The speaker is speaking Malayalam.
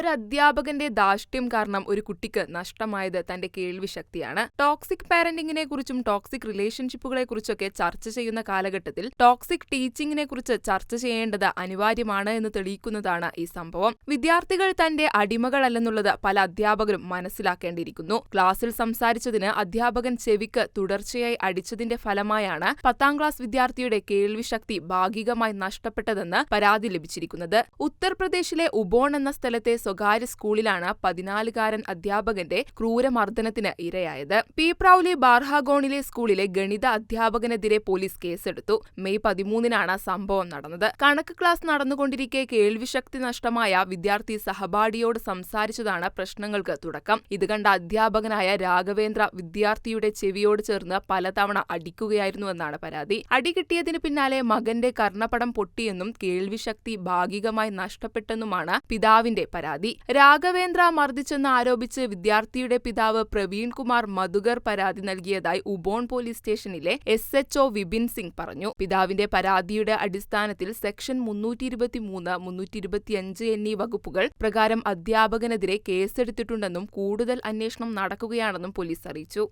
ഒരു അധ്യാപകന്റെ ധാഷ്ട്യം കാരണം ഒരു കുട്ടിക്ക് നഷ്ടമായത് തന്റെ കേൾവി ശക്തിയാണ്. ടോക്സിക് പാരന്റിങ്ങിനെ കുറിച്ചും ടോക്സിക് റിലേഷൻഷിപ്പുകളെ കുറിച്ചൊക്കെ ചർച്ച ചെയ്യുന്ന കാലഘട്ടത്തിൽ ടോക്സിക് ടീച്ചിങ്ങിനെ കുറിച്ച് ചർച്ച ചെയ്യേണ്ടത് അനിവാര്യമാണ് എന്ന് തെളിയിക്കുന്നതാണ് ഈ സംഭവം. വിദ്യാർത്ഥികൾ തന്റെ അടിമകളല്ലെന്നുള്ളത് പല അധ്യാപകരും മനസ്സിലാക്കേണ്ടിയിരിക്കുന്നു. ക്ലാസ്സിൽ സംസാരിച്ചതിന് അധ്യാപകൻ ചെവിക്ക് തുടർച്ചയായി അടിച്ചതിന്റെ ഫലമായാണ് പത്താം ക്ലാസ് വിദ്യാർത്ഥിയുടെ കേൾവി ശക്തി ഭാഗികമായി നഷ്ടപ്പെട്ടതെന്ന് പരാതി ലഭിച്ചിരിക്കുന്നത്. ഉത്തർപ്രദേശിലെ ഉബോൺ എന്ന സ്ഥലത്തെ സ്വകാര്യ സ്കൂളിലാണ് പതിനാലുകാരൻ അധ്യാപകന്റെ ക്രൂരമർദ്ദനത്തിന് ഇരയായത്. പീപ്രൌലി ബാർഹാഗോണിലെ സ്കൂളിലെ ഗണിത അധ്യാപകനെതിരെ പോലീസ് കേസെടുത്തു. മെയ് പതിമൂന്നിനാണ് സംഭവം നടന്നത്. കണക്ക് ക്ലാസ് നടന്നുകൊണ്ടിരിക്കെ കേൾവിശക്തി നഷ്ടമായ വിദ്യാർത്ഥി സഹപാഠിയോട് സംസാരിച്ചതാണ് പ്രശ്നങ്ങൾക്ക് തുടക്കം. ഇത് കണ്ട അധ്യാപകനായ രാഘവേന്ദ്ര വിദ്യാർത്ഥിയുടെ ചെവിയോട് ചേർന്ന് പലതവണ അടിക്കുകയായിരുന്നുവെന്നാണ് പരാതി. അടി കിട്ടിയതിന് പിന്നാലെ മകന്റെ കർണപടം പൊട്ടിയെന്നും കേൾവിശക്തി ഭാഗികമായി നഷ്ടപ്പെട്ടെന്നുമാണ് പിതാവിന്റെ പരാതി. രാഘവേന്ദ്ര മർദ്ദിച്ചെന്ന് ആരോപിച്ച് വിദ്യാർത്ഥിയുടെ പിതാവ് പ്രവീൺ കുമാർ മധുകർ പരാതി നൽകിയതായി ഉബോൺ പോലീസ് സ്റ്റേഷനിലെ S H O Vipin Singh പറഞ്ഞു. പിതാവിന്റെ പരാതിയുടെ അടിസ്ഥാനത്തിൽ സെക്ഷൻ മുന്നൂറ്റി ഇരുപത്തിമൂന്ന് മുന്നൂറ്റി ഇരുപത്തിയഞ്ച് എന്നീ വകുപ്പുകൾ പ്രകാരം അധ്യാപകനെതിരെ കേസെടുത്തിട്ടുണ്ടെന്നും കൂടുതൽ അന്വേഷണം നടക്കുകയാണെന്നും പോലീസ് അറിയിച്ചു.